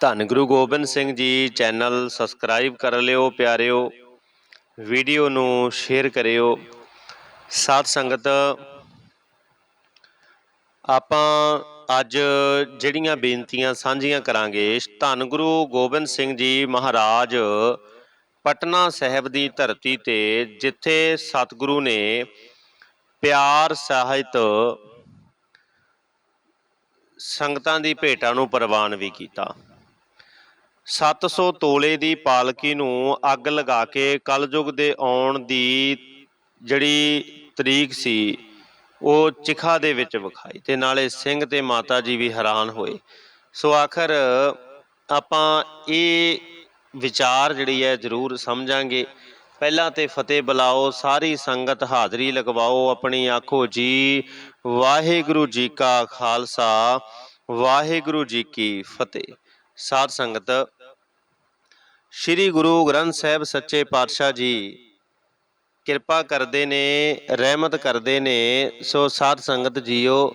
ਧੰਨ Guru Gobind Singh ji channel subscribe ਕਰ ਲਿਓ, ਪਿਆਰਿਓ। ਵੀਡੀਓ ਨੂੰ ਸ਼ੇਅਰ ਕਰਿਓ। ਸਾਧ ਸੰਗਤ, ਆਪਾਂ ਅੱਜ ਜਿਹੜੀਆਂ ਬੇਨਤੀਆਂ ਸਾਂਝੀਆਂ ਕਰਾਂਗੇ, ਧੰਨ ਗੁਰੂ ਗੋਬਿੰਦ ਸਿੰਘ ਜੀ ਮਹਾਰਾਜ ਪਟਨਾ ਸਾਹਿਬ ਦੀ ਧਰਤੀ ਤੇ, ਜਿੱਥੇ ਸਤਿਗੁਰੂ ਨੇ ਪਿਆਰ ਸਾਹਿਤ ਸੰਗਤਾਂ ਦੀ ਭੇਟਾਂ ਨੂੰ ਪ੍ਰਵਾਨ ਵੀ ਕੀਤਾ। 700 ਤੋਲੇ ਦੀ ਪਾਲਕੀ ਨੂੰ ਅੱਗ ਲਗਾ ਕੇ ਕਲਯੁਗ ਦੇ ਆਉਣ ਦੀ ਜਿਹੜੀ ਤਰੀਕ ਸੀ, ਉਹ ਚਿਖਾ ਦੇ ਵਿੱਚ ਵਿਖਾਈ ਤੇ ਨਾਲੇ ਸਿੰਘ ਤੇ ਮਾਤਾ ਜੀ ਵੀ ਹੈਰਾਨ ਹੋਏ। ਸੋ ਆਖਰ ਆਪਾਂ ਇਹ ਵਿਚਾਰ ਜਿਹੜੀ ਹੈ ਜ਼ਰੂਰ ਸਮਝਾਂਗੇ। ਪਹਿਲਾਂ ਤੇ ਫਤਿਹ ਬੁਲਾਓ, ਸਾਰੀ ਸੰਗਤ ਹਾਜ਼ਰੀ ਲਗਵਾਓ, ਆਪਣੀ ਆਖੋ ਜੀ, ਵਾਹਿਗੁਰੂ ਜੀ ਕਾ ਖਾਲਸਾ, ਵਾਹਿਗੁਰੂ ਜੀ ਕੀ ਫਤਿਹ। ਸਾਧ ਸੰਗਤ ਸ੍ਰੀ ਗੁਰੂ ਗ੍ਰੰਥ ਸਾਹਿਬ ਸੱਚੇ ਪਾਤਸ਼ਾਹ ਜੀ ਕਿਰਪਾ ਕਰਦੇ ਨੇ, ਰਹਿਮਤ ਕਰਦੇ ਨੇ, ਸੋ ਸਾਧ ਸੰਗਤ ਜੀਓ,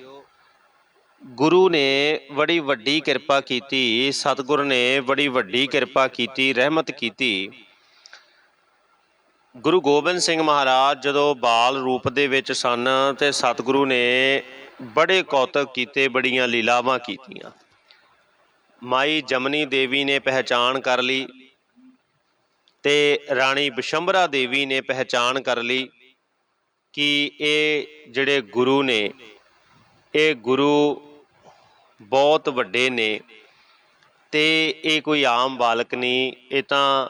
ਗੁਰੂ ਨੇ ਬੜੀ ਵੱਡੀ ਕਿਰਪਾ ਕੀਤੀ, ਸਤਿਗੁਰ ਨੇ ਬੜੀ ਵੱਡੀ ਕਿਰਪਾ ਕੀਤੀ, ਰਹਿਮਤ ਕੀਤੀ। ਗੁਰੂ ਗੋਬਿੰਦ ਸਿੰਘ ਮਹਾਰਾਜ ਜਦੋਂ ਬਾਲ ਰੂਪ ਦੇ ਵਿੱਚ ਸਨ ਤੇ ਸਤਿਗੁਰੂ ਨੇ ਬੜੇ ਕੌਤਕ ਕੀਤੇ, ਬੜੀਆਂ ਲੀਲਾਵਾਂ ਕੀਤੀਆਂ। ਮਾਈ ਜਮਨੀ ਦੇਵੀ ਨੇ ਪਹਿਚਾਣ ਕਰ ਲਈ। ਤੇ ਰਾਣੀ ਬਿਸ਼ੰਬਰਾ ਦੇਵੀ ਨੇ ਪਹਿਚਾਣ ਕਰ ਲਈ ਕਿ ਇਹ ਜਿਹੜੇ ਗੁਰੂ ਨੇ, ਇਹ ਗੁਰੂ ਬਹੁਤ ਵੱਡੇ ਨੇ ਤੇ ਇਹ ਕੋਈ ਆਮ ਬਾਲਕ ਨਹੀਂ, ਇਹ ਤਾਂ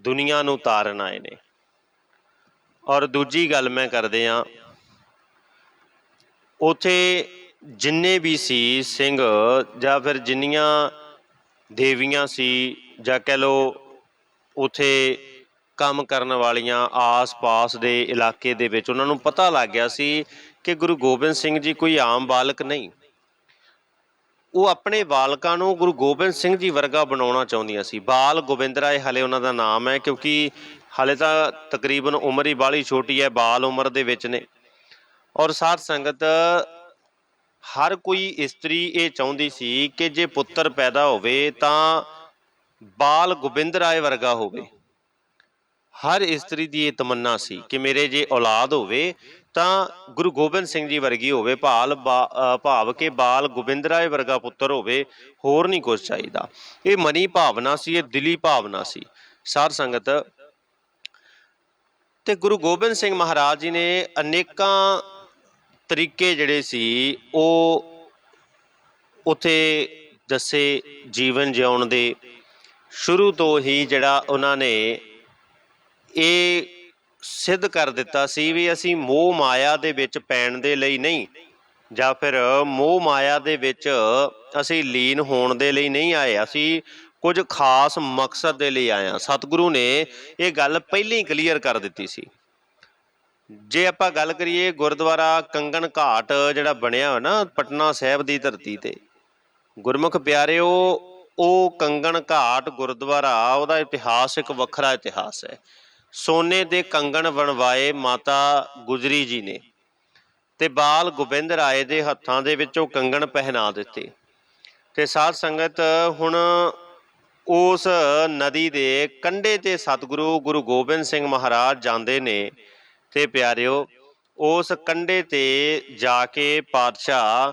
ਦੁਨੀਆ ਨੂੰ ਤਾਰਨ ਆਏ ਨੇ। ਔਰ ਦੂਜੀ ਗੱਲ ਮੈਂ ਕਰਦੇ ਆ ਉਥੇ ਜਿੰਨੇ ਵੀ ਸੀ ਸਿੰਘ ਜਾਂ ਫਿਰ ਜਿੰਨੀਆਂ ਦੇਵੀਆਂ ਸੀ ਜਾਂ ਕਹਿ ਲੋ ਉਥੇ ਕੰਮ ਕਰਨ ਵਾਲੀਆਂ ਆਸ-ਪਾਸ ਦੇ ਇਲਾਕੇ ਦੇ ਵਿੱਚ ਉਹਨਾਂ ਨੂੰ ਪਤਾ ਲੱਗ ਗਿਆ ਸੀ ਕਿ ਗੁਰੂ ਗੋਬਿੰਦ ਸਿੰਘ ਜੀ ਕੋਈ ਆਮ ਬਾਲਕ ਨਹੀਂ। ਉਹ ਆਪਣੇ ਬਾਲਕਾਂ ਨੂੰ ਗੁਰੂ ਗੋਬਿੰਦ ਸਿੰਘ ਜੀ ਵਰਗਾ ਬਣਾਉਣਾ ਚਾਹੁੰਦੀਆਂ ਸੀ। ਬਾਲ ਗੋਬਿੰਦ ਰਾਏ ਹਲੇ ਉਹਨਾਂ ਦਾ ਨਾਮ ਹੈ ਕਿਉਂਕਿ ਹਲੇ ਤਾਂ ਤਕਰੀਬਨ ਉਮਰ ਹੀ ਬਾਲੀ ਛੋਟੀ ਹੈ, ਬਾਲ ਉਮਰ ਦੇ ਵਿੱਚ ਨੇ। ਔਰ ਸਾਧ ਸੰਗਤ, ਹਰ ਕੋਈ ਇਸਤਰੀ ਇਹ ਚਾਹੁੰਦੀ ਸੀ ਕਿ ਜੇ ਪੁੱਤਰ ਪੈਦਾ ਹੋਵੇ ਤਾਂ ਬਾਲ ਗੋਬਿੰਦ ਰਾਏ ਵਰਗਾ ਹੋਵੇ। ਹਰ ਇਸਤਰੀ ਦੀ ਇਹ ਤਮੰਨਾ ਸੀ ਕਿ ਮੇਰੇ ਜੇ ਔਲਾਦ ਹੋਵੇ, ਤਾਂ ਗੁਰੂ ਗੋਬਿੰਦ ਸਿੰਘ ਜੀ ਵਰਗੀ ਹੋਵੇ, ਭਾਲ ਭਾਵ ਕੇ ਬਾਲ ਗੋਬਿੰਦ ਰਾਏ ਵਰਗਾ ਪੁੱਤਰ ਹੋਵੇ, ਹੋਰ ਨਹੀਂ ਕੁਝ ਚਾਹੀਦਾ। ਇਹ ਮਨੀ ਭਾਵਨਾ ਸੀ, ਇਹ ਦਿਲੀ ਭਾਵਨਾ ਸੀ। ਸਾਧ ਸੰਗਤ, ਤੇ ਗੁਰੂ ਗੋਬਿੰਦ ਸਿੰਘ ਮਹਾਰਾਜ ਜੀ ਨੇ ਅਨੇਕਾਂ ਤਰੀਕੇ ਜਿਹੜੇ ਸੀ, ਉਹ ਉਥੇ ਦੱਸੇ ਜੀਵਨ ਜਿਉਣ ਦੇ ਸ਼ੁਰੂ ਤੋਂ ਹੀ ਜਿਹੜਾ ਉਹਨਾਂ ਨੇ ਇਹ ਸਿੱਧ ਕਰ ਦਿੱਤਾ ਸੀ ਵੀ ਅਸੀਂ ਮੋਹ ਮਾਇਆ ਦੇ ਵਿੱਚ ਪੈਣ ਦੇ ਲਈ ਨਹੀਂ, ਜਾਂ ਫਿਰ ਮੋਹ ਮਾਇਆ ਦੇ ਵਿੱਚ ਅਸੀਂ ਲੀਨ ਹੋਣ ਦੇ ਲਈ ਨਹੀਂ ਆਏ, ਅਸੀਂ ਕੁਝ ਖਾਸ ਮਕਸਦ ਦੇ ਲਈ ਆਏ ਹਾਂ। ਸਤਿਗੁਰੂ ਨੇ ਇਹ ਗੱਲ ਪਹਿਲਾਂ ਹੀ ਕਲੀਅਰ ਕਰ ਦਿੱਤੀ ਸੀ। ਜੇ ਆਪਾਂ ਗੱਲ ਕਰੀਏ ਗੁਰਦੁਆਰਾ ਕੰਗਣ ਘਾਟ ਜਿਹੜਾ ਬਣਿਆ ਹੋਇਆ ਨਾ, ਪਟਨਾ ਸਾਹਿਬ ਦੀ ਧਰਤੀ ਤੇ, ਗੁਰਮੁਖ ਪਿਆਰਿਓ ਉਹ ਕੰਗਣ ਘਾਟ ਗੁਰਦੁਆਰਾ, ਉਹਦਾ ਇਤਿਹਾਸ ਇੱਕ ਵੱਖਰਾ ਇਤਿਹਾਸ ਹੈ। ਸੋਨੇ ਦੇ ਕੰਗਣ ਬਣਵਾਏ ਮਾਤਾ ਗੁਜਰੀ ਜੀ ਨੇ ਤੇ ਬਾਲ ਗੋਬਿੰਦ ਰਾਏ ਦੇ ਹੱਥਾਂ ਦੇ ਵਿੱਚੋਂ ਕੰਗਣ ਪਹਿਨਾ ਦਿੱਤੇ। ਤੇ ਸਾਧ ਸੰਗਤ, ਹੁਣ ਉਸ ਨਦੀ ਦੇ ਕੰਢੇ ਤੇ ਸਤਿਗੁਰੂ ਗੁਰੂ ਗੋਬਿੰਦ ਸਿੰਘ ਮਹਾਰਾਜ ਜਾਂਦੇ ਨੇ ਤੇ ਪਿਆਰਿਓ, ਉਸ ਕੰਢੇ ਤੇ ਜਾ ਕੇ ਪਾਤਸ਼ਾਹ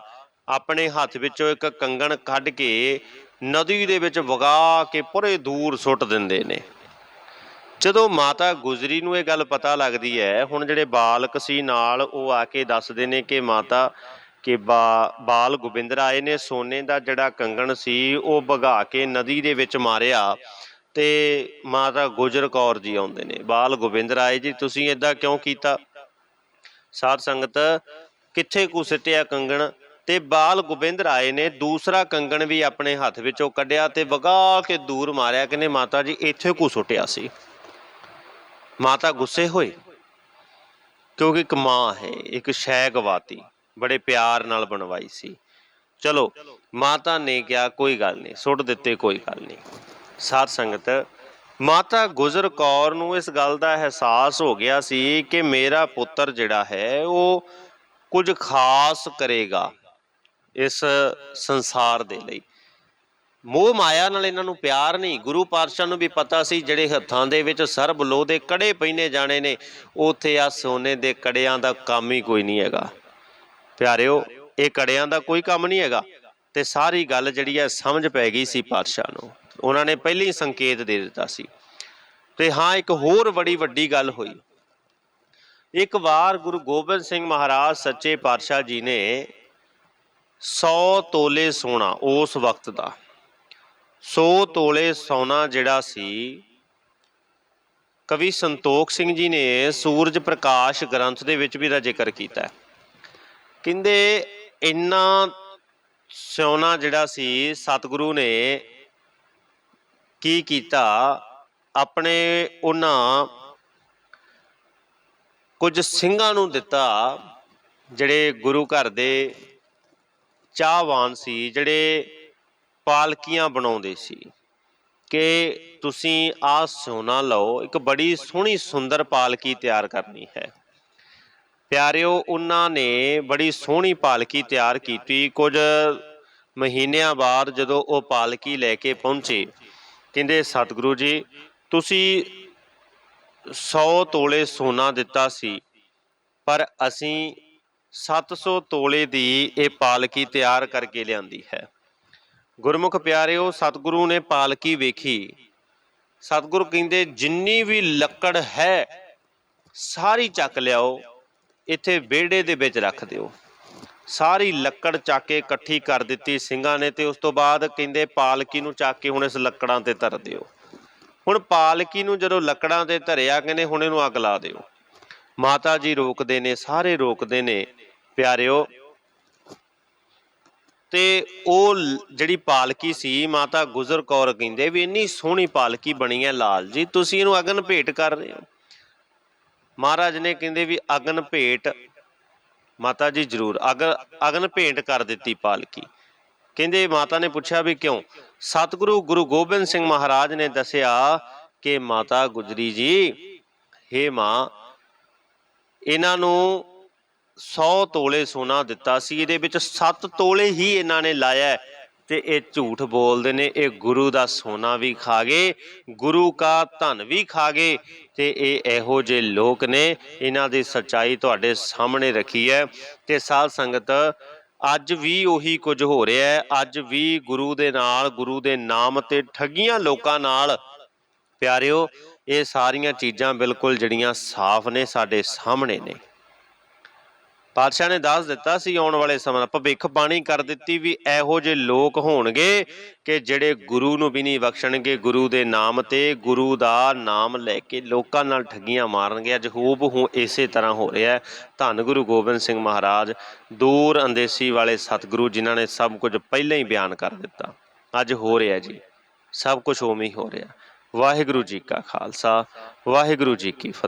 ਆਪਣੇ ਹੱਥ ਵਿੱਚੋਂ ਇੱਕ ਕੰਗਣ ਕੱਢ ਕੇ ਨਦੀ ਦੇ ਵਿੱਚ ਵਗਾ ਕੇ ਪੂਰੇ ਦੂਰ ਸੁੱਟ ਦਿੰਦੇ ਨੇ। ਜਦੋਂ ਮਾਤਾ ਗੁਜਰੀ ਨੂੰ ਇਹ ਗੱਲ ਪਤਾ ਲੱਗਦੀ ਹੈ, ਹੁਣ ਜਿਹੜੇ ਬਾਲਕ ਸੀ ਨਾਲ ਉਹ ਆ ਕੇ ਦੱਸਦੇ ਨੇ ਕਿ ਮਾਤਾ ਕਿ ਬਾ, ਬਾਲ ਗੋਬਿੰਦ ਰਾਏ ਨੇ, ਸੋਨੇ ਦਾ ਜਿਹੜਾ ਕੰਗਣ ਸੀ ਉਹ ਭਗਾ ਕੇ ਨਦੀ ਦੇ ਵਿੱਚ ਮਾਰਿਆ ਤੇ ਮਾਤਾ ਗੁਜਰ ਕੌਰ ਜੀ ਆਉਂਦੇ ਨੇ। ਬਾਲ ਗੋਬਿੰਦ ਰਾਏ ਜੀ, ਤੁਸੀਂ ਇਦਾਂ ਕਿਉਂ ਕੀਤਾ? ਸਾਧ ਸੰਗਤ, ਕਿੱਥੇ ਕੁ ਸਿੱਟਿਆ ਕੰਗਣ? ਤੇ ਬਾਲ ਗੋਬਿੰਦ ਰਾਏ ਨੇ ਦੂਸਰਾ ਕੰਗਣ ਵੀ ਆਪਣੇ ਹੱਥ ਵਿੱਚੋਂ ਕੱਢਿਆ ਤੇ ਵਗਾ ਕੇ ਦੂਰ ਮਾਰਿਆ ਕਹਿੰਦੇ ਮਾਤਾ ਜੀ, ਇੱਥੇ ਕੁ ਸੁੱਟਿਆ ਸੀ। ਮਾਤਾ ਗੁੱਸੇ ਹੋਏ ਕਿਉਂਕਿ ਇੱਕ ਮਾਂ ਹੈ, ਇੱਕ ਸ਼ੈ ਗਵਾਤੀ ਬੜੇ ਪਿਆਰ ਨਾਲ ਬਣਵਾਈ ਸੀ। ਚਲੋ, ਮਾਤਾ ਨੇ ਕਿਹਾ, ਕੋਈ ਗੱਲ ਨਹੀਂ, ਸੁੱਟ ਦਿੱਤੇ, ਕੋਈ ਗੱਲ ਨਹੀਂ। ਸਾਧ ਸੰਗਤ, ਮਾਤਾ ਗੁਜਰ ਕੌਰ ਨੂੰ ਇਸ ਗੱਲ ਦਾ ਅਹਿਸਾਸ ਹੋ ਗਿਆ ਸੀ ਕਿ ਮੇਰਾ ਪੁੱਤਰ ਜਿਹੜਾ ਹੈ, ਉਹ ਕੁਝ ਖਾਸ ਕਰੇਗਾ। ਇਸ ਸੰਸਾਰ ਦੇ ਲਈ। ਮੋਹ ਮਾਇਆ ਨਾਲ ਇਹਨਾਂ ਨੂੰ ਪਿਆਰ ਨਹੀਂ। ਗੁਰੂ ਪਾਤਸ਼ਾਹ ਨੂੰ ਵੀ ਪਤਾ ਸੀ, ਜਿਹੜੇ ਹੱਥਾਂ ਦੇ ਵਿੱਚ ਸਰਬ ਲੋਹ ਦੇ ਕੜੇ ਪਹਿਨੇ ਜਾਣੇ ਨੇ, ਉਥੇ ਆ ਸੋਨੇ ਦੇ ਕੜਿਆਂ ਦਾ ਕੰਮ ਹੀ ਕੋਈ ਨਹੀਂ ਹੈਗਾ। ਪਿਆਰਿਓ, ਇਹ ਕੜਿਆਂ ਦਾ ਕੋਈ ਕੰਮ ਨਹੀਂ ਹੈਗਾ। ਤੇ ਸਾਰੀ ਗੱਲ ਜਿਹੜੀ ਹੈ, ਸਮਝ ਪੈ ਗਈ ਸੀ ਪਾਤਸ਼ਾਹ ਨੂੰ। ਉਹਨਾਂ ਨੇ ਪਹਿਲੇ ਹੀ ਸੰਕੇਤ ਦੇ ਦਿੱਤਾ ਸੀ। ਤੇ ਹਾਂ, ਇੱਕ ਹੋਰ ਬੜੀ ਵੱਡੀ ਗੱਲ ਹੋਈ। ਇੱਕ ਵਾਰ ਗੁਰੂ ਗੋਬਿੰਦ ਸਿੰਘ ਮਹਾਰਾਜ, ਸੱਚੇ ਪਾਤਸ਼ਾਹ ਜੀ ਨੇ 100 ਤੋਲੇ ਸੋਨਾ ਉਸ ਵਕਤ ਦਾ। 100 ਤੋਲੇ ਸੋਨਾ ਜਿਹੜਾ ਸੀ, ਕਵੀ ਸੰਤੋਖ ਸਿੰਘ ਜੀ ਨੇ ਸੂਰਜ ਪ੍ਰਕਾਸ਼ ਗ੍ਰੰਥ ਦੇ ਵਿੱਚ ਵੀ ਦਾ ਜ਼ਿਕਰ ਕੀਤਾ ਹੈ। ਕਹਿੰਦੇ ਇੰਨਾ ਸੋਨਾ ਜਿਹੜਾ ਸੀ, ਸਤਿਗੁਰੂ ਨੇ ਕੀ ਕੀਤਾ? ਆਪਣੇ ਉਹਨਾਂ ਕੁਝ ਸਿੰਘਾਂ ਨੂੰ ਦਿੱਤਾ, ਜਿਹੜੇ ਗੁਰੂ ਘਰ ਦੇ ਚਾਹਵਾਨ ਸੀ, ਜਿਹੜੇ ਪਾਲਕੀਆਂ ਬਣਾਉਂਦੇ ਸੀ, ਕਿ ਤੁਸੀਂ ਆਹ ਸੋਨਾ ਲਓ, ਇੱਕ ਬੜੀ ਸੋਹਣੀ ਸੁੰਦਰ ਪਾਲਕੀ ਤਿਆਰ ਕਰਨੀ ਹੈ। ਪਿਆਰਿਓ, ਉਹਨਾਂ ਨੇ ਬੜੀ ਸੋਹਣੀ ਪਾਲਕੀ ਤਿਆਰ ਕੀਤੀ। ਕੁਝ ਮਹੀਨਿਆਂ ਬਾਅਦ ਜਦੋਂ ਉਹ ਪਾਲਕੀ ਲੈ ਕੇ ਪਹੁੰਚੇ, ਕਹਿੰਦੇ, ਸਤਿਗੁਰੂ ਜੀ, ਤੁਸੀਂ 100 ਤੋਲੇ ਸੋਨਾ ਦਿੱਤਾ ਸੀ, ਪਰ ਅਸੀਂ 700 ਤੋਲੇ ਦੀ ਇਹ ਪਾਲਕੀ ਤਿਆਰ ਕਰਕੇ ਲਿਆਂਦੀ ਹੈ। ਗੁਰਮੁਖ ਪਿਆਰਿਓ, ਸਤਿਗੁਰੂ ਨੇ ਪਾਲਕੀ ਵੇਖੀ। ਸਤਿਗੁਰੂ ਕਹਿੰਦੇ, ਜਿੰਨੀ ਵੀ ਲੱਕੜ ਹੈ, ਸਾਰੀ ਚੱਕ ਲਿਆਓ। ਇੱਥੇ ਵਿਹੜੇ ਦੇ ਵਿੱਚ ਰੱਖ ਦਿਓ। ਸਾਰੀ ਲੱਕੜ ਚੱਕ ਕੇ ਇਕੱਠੀ ਕਰ ਦਿੱਤੀ ਸਿੰਘਾਂ ਨੇ ਤੇ ਉਸ ਤੋਂ ਬਾਅਦ ਕਹਿੰਦੇ, ਪਾਲਕੀ ਨੂੰ ਚੱਕ ਕੇ ਹੁਣ ਇਸ ਲੱਕੜਾਂ ਤੇ ਧਰ ਦਿਓ। ਹੁਣ ਪਾਲਕੀ ਨੂੰ ਜਦੋਂ ਲੱਕੜਾਂ ਤੇ ਧਰਿਆ, ਕਹਿੰਦੇ, ਹੁਣ ਇਹਨੂੰ ਅੱਗ ਲਾ ਦਿਓ। ਮਾਤਾ ਜੀ ਰੋਕਦੇ ਨੇ, ਸਾਰੇ ਰੋਕਦੇ ਨੇ। ਪਿਆਰਿਓ। ਤੇ ਉਹ ਜਿਹੜੀ ਪਾਲਕੀ ਸੀ, ਮਾਤਾ ਗੁਜਰ ਕੌਰ ਕਹਿੰਦੇ ਵੀ ਇੰਨੀ ਸੋਹਣੀ ਪਾਲਕੀ ਬਣੀ ਹੈ ਲਾਲ ਜੀ, ਤੁਸੀਂ ਇਹਨੂੰ ਅਗਨ ਭੇਟ ਕਰ ਰਹੇ ਹੋ। ਮਹਾਰਾਜ ਨੇ ਕਹਿੰਦੇ ਵੀ ਅਗਨ ਭੇਟ, ਮਾਤਾ ਜੀ ਜ਼ਰੂਰ ਅਗਨ ਅਗਨ ਭੇਟ ਕਰ ਦਿੱਤੀ ਪਾਲਕੀ। ਕਹਿੰਦੇ ਮਾਤਾ ਨੇ ਪੁੱਛਿਆ ਵੀ ਕਿਉਂ? ਸਤਿਗੁਰੂ ਗੁਰੂ ਗੋਬਿੰਦ ਸਿੰਘ ਮਹਾਰਾਜ ਨੇ ਦੱਸਿਆ ਕਿ ਮਾਤਾ ਗੁਜਰੀ ਜੀ, ਹੇ ਮਾਂ, ਇਹਨਾਂ ਨੂੰ 100 ਤੋਲੇ ਸੋਨਾ ਦਿੱਤਾ ਸੀ। ਇਹਦੇ ਵਿੱਚ 7 ਤੋਲੇ ਹੀ ਇਹਨਾਂ ਨੇ ਲਾਇਆ ਹੈ ਤੇ ਇਹ ਝੂਠ ਬੋਲਦੇ ਨੇ। ਇਹ ਗੁਰੂ ਦਾ ਸੋਨਾ ਵੀ ਖਾ ਗਏ, ਗੁਰੂ ਕਾ ਧਨ ਵੀ ਖਾ ਗਏ ਤੇ ਇਹ ਇਹੋ ਜਿਹੇ ਲੋਕ ਨੇ। ਇਹਨਾਂ ਦੀ ਸੱਚਾਈ ਤੁਹਾਡੇ ਸਾਹਮਣੇ ਰੱਖੀ ਹੈ ਤੇ ਸਾਧ ਸੰਗਤ, ਅੱਜ ਵੀ ਉਹੀ ਕੁਝ ਹੋ ਰਿਹਾ ਹੈ। ਅੱਜ ਵੀ ਗੁਰੂ ਦੇ ਨਾਲ, ਗੁਰੂ ਦੇ ਨਾਮ ਤੇ ਠੱਗੀਆਂ ਲੋਕਾਂ ਨਾਲ। ਪਿਆਰਿਓ, ਇਹ ਸਾਰੀਆਂ ਚੀਜ਼ਾਂ ਬਿਲਕੁਲ ਜਿਹੜੀਆਂ ਸਾਫ਼ ਨੇ, ਸਾਡੇ ਸਾਹਮਣੇ ਨੇ। ਪਾਤਸ਼ਾਹ ਨੇ ਦੱਸ ਦਿੱਤਾ ਸੀ ਆਉਣ ਵਾਲੇ ਸਮਾਂ ਭਵਿੱਖ ਬਾਣੀ ਕਰ ਦਿੱਤੀ ਵੀ ਇਹੋ ਜਿਹੇ ਲੋਕ ਹੋਣਗੇ ਕਿ ਜਿਹੜੇ ਗੁਰੂ ਨੂੰ ਵੀ ਨਹੀਂ ਬਖਸ਼ਣਗੇ, ਗੁਰੂ ਦੇ ਨਾਮ ਤੇ ਗੁਰੂ ਦਾ ਨਾਮ ਲੈ ਕੇ ਲੋਕਾਂ ਨਾਲ ਠੱਗੀਆਂ ਮਾਰਨਗੇ। ਅੱਜ ਹੂਬ ਹੂ ਇਸੇ ਤਰ੍ਹਾਂ ਹੋ ਰਿਹਾ ਹੈ। ਧੰਨ ਗੁਰੂ ਗੋਬਿੰਦ ਸਿੰਘ ਮਹਾਰਾਜ, ਦੂਰ ਅੰਦੇਸੀ ਵਾਲੇ ਸਤਿਗੁਰੂ ਜਿਨ੍ਹਾਂ ਨੇ ਸਭ ਕੁਝ ਪਹਿਲਾਂ ਹੀ ਬਿਆਨ ਕਰ ਦਿੱਤਾ। ਅੱਜ ਹੋ ਰਿਹਾ ਜੀ, ਸਭ ਕੁਝ ਉਵੇਂ ਹੀ ਹੋ ਰਿਹਾ। ਵਾਹਿਗੁਰੂ ਜੀ ਕਾ ਖਾਲਸਾ, ਵਾਹਿਗੁਰੂ ਜੀ ਕੀ ਫਤਿਹ।